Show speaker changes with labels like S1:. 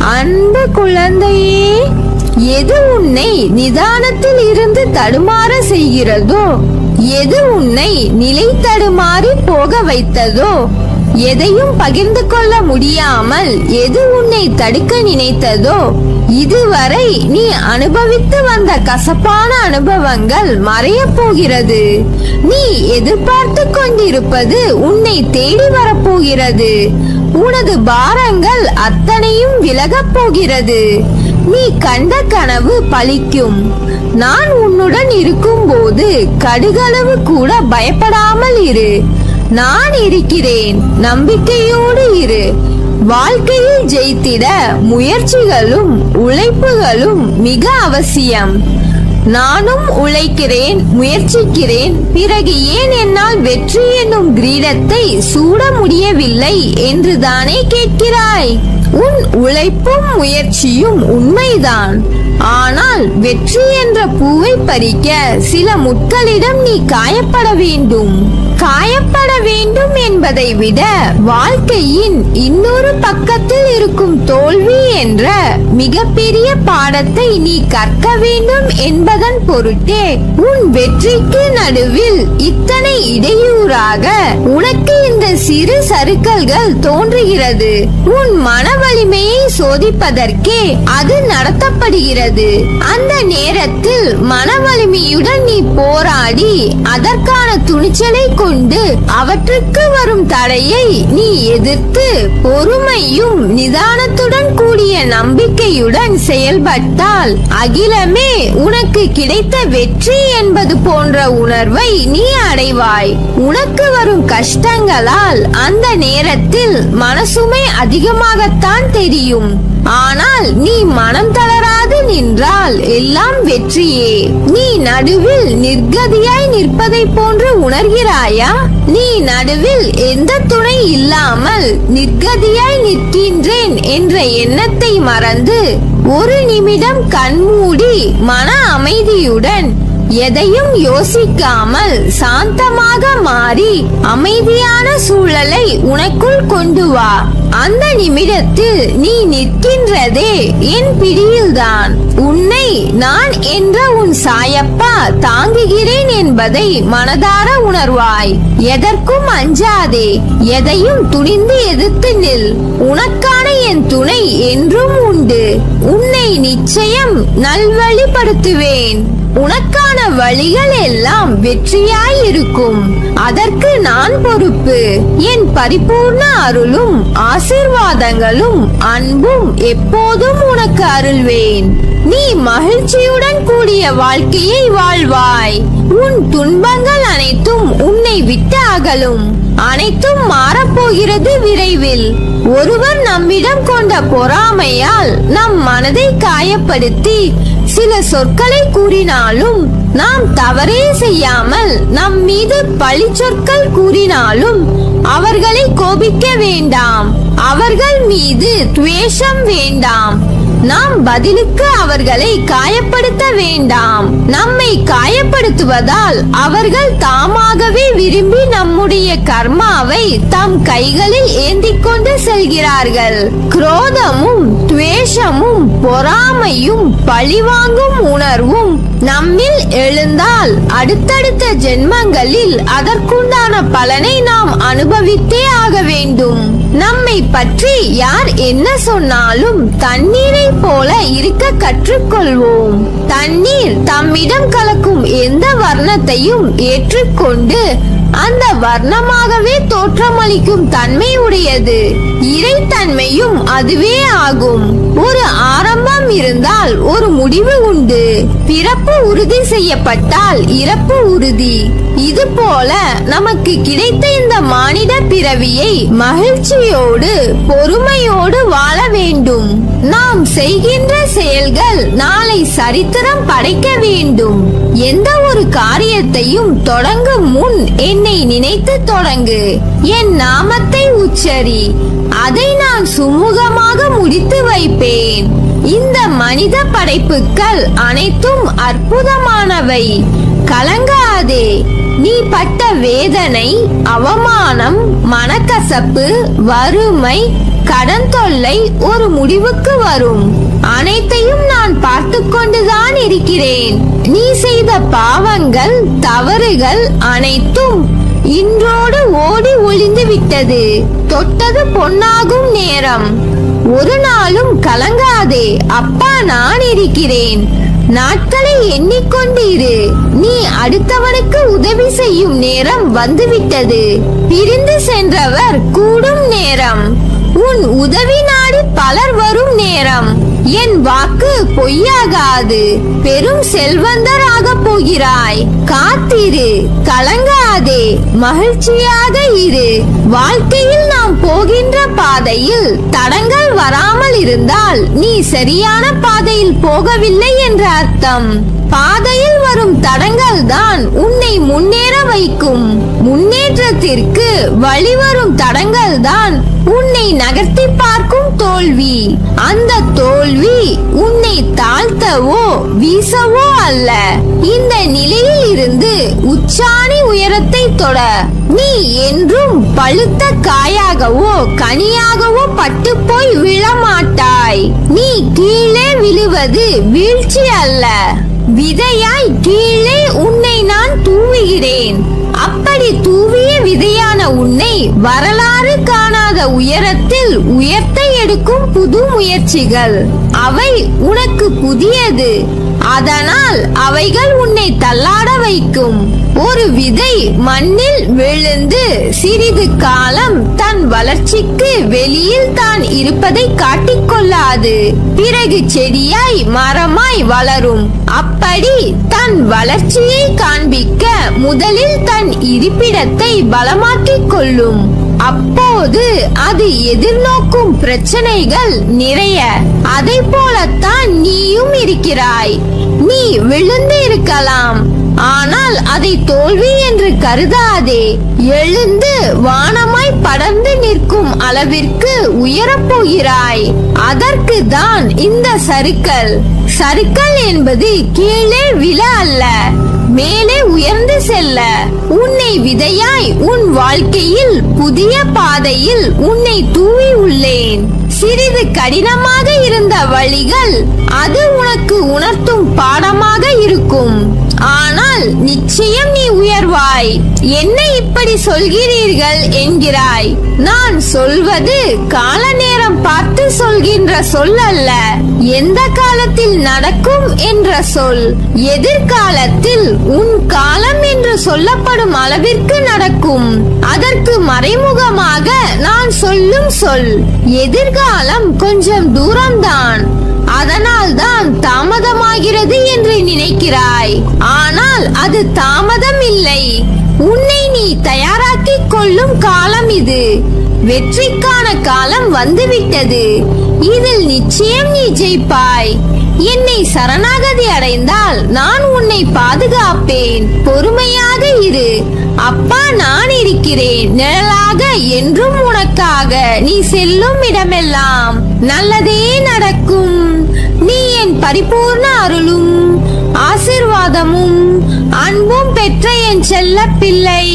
S1: அன்பு குழந்தையே எது உன்னை நிதானத்தில் இருந்து தடுமாற செய்கிறதோ எது உன்னை நிலை தடுமாறி போக வைத்ததோ எதையும் பகிர்ந்து கொள்ள முடியாமல் எது உன்னை தடுக்க நினைத்ததோ இதுவரை நீ அனுபவித்து வந்த கசப்பான அனுபவங்கள் மறைய போகிறது. நீ எதிர்பார்த்து கொண்டிருப்பது உன்னை தேடி வரப்போகிறது உனது பாரங்கள் அத்தனையும் விலகப் போகிறது. நீ கண்ட கனவு பலிக்கும் நான் உன்னுடன் இருக்கும்போது கடுகளவு கூட பயப்படாமல் இரு. நான் இருக்கிறேன் நம்பிக்கையோடு இரு. வாழ்க்கையில் ஜெயித்திட முயற்சிகளும் உழைப்புகளும் மிக அவசியம். நானும் உழைக்கிறேன் முயற்சிக்கிறேன். பிறகு ஏன் என்னால் வெற்றி என்னும் கிரீடத்தை சூட முடியவில்லை என்று தானே கேட்கிறாய்? உன் உழைப்பும் முயற்சியும் உண்மைதான். ஆனால் வெற்றி என்ற பூவை பறிக்க சில முட்களிடம் நீ காயப்பட வேண்டும். காயப்பட வேண்டும் என்பதை விட வாழ்க்கையின் இன்னொரு பக்கத்தில் இருக்கும் தோல்வி என்ற மிகப்பெரிய பாடத்தை நீ கற்க வேண்டும் என்பதன் பொருட்டே உன் வெற்றிக்கு நடுவில் இத்தனை இடையூறாக உனக்கு இந்த சிறு சறுக்கல்கள் தோன்றுகிறது. உன் மன வலிமையை சோதிப்பதற்கே அது நடத்தப்படுகிறது. அந்த நேரத்தில் மன வலிமையுடன் நீ போராடி அதற்கான துணிச்சலை கொண்டு அவற்றுக்கு வரும் தடையை நீ எதிர்த்து பொறுமையும் நிதானத்துடன் கூடிய நம்பிக்கையுடன் செயல்பட்டால் அகிலமே உனக்கு கிடைத்த வெற்றி என்பது போன்ற உணர்வை நீ அடைவாய். உனக்கு வரும் கஷ்டங்களால் அந்த நேரத்தில் மனசுமை அதிகமாகத்தான் தெரியும். ஆனால் நீ மனம் தளராது நின்றால் எல்லாம் வெற்றியே. நீ நடுவில் நிர்கதியாய் நிற்பதை போன்று உணர்கிறாயா? நீ நடுவில் எந்த துணை இல்லாமல் நிர்கதியாய் நிற்கின்றேன் என்ற எண்ணத்தை மறந்து ஒரு நிமிடம் கண்மூடி மன அமைதியுடன் எதையும் யோசிக்காமல் சாந்தமாக மாறி அமைதியான சூழலை உனக்குள் கொண்டு வா. அந்த நிமிடத்தில் நீ நிற்கின்றதே என் பிடியில்தான். உன்னை நான் என்ற உன் சாயப்பா தாங்குகிறேன் என்பதை மனதார உணர்வாய். எதற்கும் அஞ்சாதே எதையும் துணிந்து எதிர்த்து நில். உனக்கான என் துணை என்றும் உண்டு. உன்னை நிச்சயம் நல்வழிப்படுத்துவேன். உனக்கான வழிகள் எல்லாம் வெற்றியாயிருக்கும். அதற்கு நான் பொறுப்பு. என் பரிபூர்ண அருளும் ஆசிர்வாதங்களும் அன்பும் எப்போதும் உனக்கு அருள்வேன். நீ மகிழ்ச்சியுடன் கூடிய வாழ்க்கையை வாழ்வாய். உன் துன்பங்கள் அனைத்தும் உன்னை விட்டு அகலும். அனைத்தும் மாறப்போகிறது விரைவில். ஒருவர் நம்மிடம் கொண்ட பொறாமையால் நம் மனதை காயப்படுத்தி சில சொற்களை கூறினாலும் நாம் தவறே செய்யாமல் நம் மீது பழி சொற்கள் கூறினாலும் அவர்களை கோபிக்க வேண்டாம். அவர்கள் மீது துவேஷம் வேண்டாம். நாம் பதிலுக்கு அவர்களை காயப்படுத்த வேண்டாம். நம்மை காயப்படுத்துவதால் அவர்கள் தாமாகவே விரும்பி நம்முடைய கர்மாவை தம் கைகளில் ஏந்திக் கொண்டு செல்கிறார்கள். குரோதமும் துவேஷமும் பொறாமையும் பழிவாங்கும் உணர்வும் நம்மில் எழுந்தால் அடுத்தடுத்த ஜென்மங்களில் அதற்குண்டான பலனை நாம் அனுபவித்தே ஆக வேண்டும். நம்மை பற்றி யார் என்ன சொன்னாலும் தண்ணீரை போல இருக்க கற்றுக்கொள்வோம். தண்ணீர் தம்மிடம் கலக்கும் எந்த வர்ணத்தையும் ஏற்றுக்கொண்டு அந்த வர்ணமாகவே தோற்றமளிக்கும் தன்மை உடையது இறைத்தன்மையும் அதுவே ஆகும். ஒரு ஆரம்பம் இருந்தால் ஒரு முடிவு உண்டு. பிறப்பு உறுதி செய்யப்பட்டால் இறப்பு உறுதி. இது போல நமக்கு கிடைத்த இந்த மானிட பிறவியை மகிழ்ச்சியோடு பொறுமையோடு வாழ வேண்டும். நாம் செய்கின்ற செயல்கள் நாளை சரித்திரம் படைக்க வேண்டும். எந்த ஒரு காரியத்தையும் தொடங்கும் முன் என்னை நினைத்து தொடங்கு. என் நாமத்தை உச்சரி. அதை நான் சுமூகமாக முடித்து வைப்பேன். இந்த மனித படைப்புகள் அனைத்தும் அற்புதமானவை. கலங்காதே. நீ பட்ட வேதனை அவமானம் மனக்கசப்பு வறுமை கடன் தொல்லை ஒரு முடிவுக்கு வரும். அனைத்தையும் நான் பார்த்து கொண்டுதான் இருக்கிறேன். நீ செய்த பாவங்கள் தவறுகள் அனைத்தும் இன்றோடு ஓடி ஒளிந்து விட்டது. தொட்டது பொன்னாகும் நேரம். ஒரு நாளும் கலங்காதே. அப்பா நான் இருக்கிறேன். நாட்களை எண்ணிக்கொண்டு இரு. நீ அடுத்தவனுக்கு உதவி செய்யும் நேரம் வந்துவிட்டது. பிரிந்து சென்றவர் கூடும் நேரம். உன் உதவி நாடி பலர் வரும் நேரம். என் வாக்கு பொய்யாகாது. பெரும் செல்வந்தராக போகிறாய். காத்திரு கலங்காதே. மகிழ்ச்சியாக இரு. வாழ்க்கையில் நாம் போகின்ற பாதையில் தடங்கள் வராமல் இருந்தால் நீ சரியான பாதையில் போகவில்லை என்ற அர்த்தம். பாதையில் வரும் தடங்கள் தான் உன்னை முன்னேற வைக்கும். முன்னேற்றத்திற்கு வழிவரும் தடங்கள் தான் உன்னை நகர்த்தி பார்க்கும் தோல்வி. அந்த தோல்வி உன்னை தாழ்த்தவோ வீசவோ அல்ல. இந்த நிலையில் இருந்து உச்சாணி உயரத்தை தொட. நீ என்றும் பழுத்த காயாகவோ கனியாகவோ பட்டு போய் விழமாட்டாய். நீ கீழே விழுவது வீழ்ச்சி அல்ல. விதையாய் கீழே உன்னை நான் தூவுகிறேன். அப்படி தூவிய விதையான உன்னை வரலாறு காணாத உயரத்தில் உயர்த்த எடுக்கும் புது முயற்சிகள். அவை உனக்கு புதியது. அதனால் அவைகள் உன்னை தள்ளாட வைக்கும். ஒரு விதை மண்ணில் விழுந்து சிறிது காலம் தன் வளர்ச்சிக்கு வெளியில் தான் இருப்பதை காட்டிக்கொள்ளாது. பிறகு செடியாய் மரமாய் வளரும். அப்படி தன் வளர்ச்சியை காண்பிக்க முதலில் தன் இருப்பிடத்தை பலமாக்கிக் கொள்ளும். அப்போது அது எதிர்நோக்கும் பிரச்சனைகள் நிறைய. அதை போலத்தான் நீயும் இருக்கிறாய். நீ விழுந்து இருக்கலாம். ஆனால் அதை தோல்வி என்று கருதாதே. எழுந்து வானமாய் படர்ந்து நிற்கும் அளவிற்கு உயரப் போகிறாய். அதற்கு தான் இந்த சறுக்கல் சறுக்கல் என்பது கீழே விழ அல்ல. மேலே உயர்ந்து செல்ல உன்னை விதையாய் உன் வாழ்க்கையில் புதிய பாதையில் உன்னை தூவி உள்ளேன். சிறிது கடினமாக இருந்த வழிகள் அது உனக்கு உணர்த்தும் பாடமாக இருக்கும். ஆனால் நிச்சயம் நீ உயர்வாய். என்ன இப்படி சொல்கிறீர்கள் என்கிறாய். நான் சொல்வது கால நேரம் பார்த்து சொல்கின்ற சொல் அல்ல. எந்த காலத்தில் நடக்கும் என்ற சொல். எதிர்காலத்தில் உன் காலம் என்று சொல்லப்படும் அளவிற்கு நடக்கும். அதற்கு மறைமுகமாக நான் சொல்லும் சொல். எதிர்காலம் கொஞ்சம் தூரம்தான். அதனால் தான் தாமதமாகிறது என்று நினைக்கிறாய். ஆனால் அது தாமதம் இல்லை உன்னை நீ தயாராக்கிக் கொள்ளும் காலம் இது. வெற்றிக்கான காலம் வந்துவிட்டது. இதில் நிச்சயம் நீ ஜெயிப்பாய். என்னை சரணாகதி அடைந்தால் நான் உன்னை பாதுகாப்பேன். பொறுமையாக இரு. அப்பா நான் இருக்கிறேன். நிழலாக என்றும் உனக்காக நீ செல்லும் இடமெல்லாம் நல்லதே நடக்கும். நீ என் பரிபூர்ண அருளும் ஆசிர்வாதமும் அன்பும் பெற்ற என் செல்ல பிள்ளை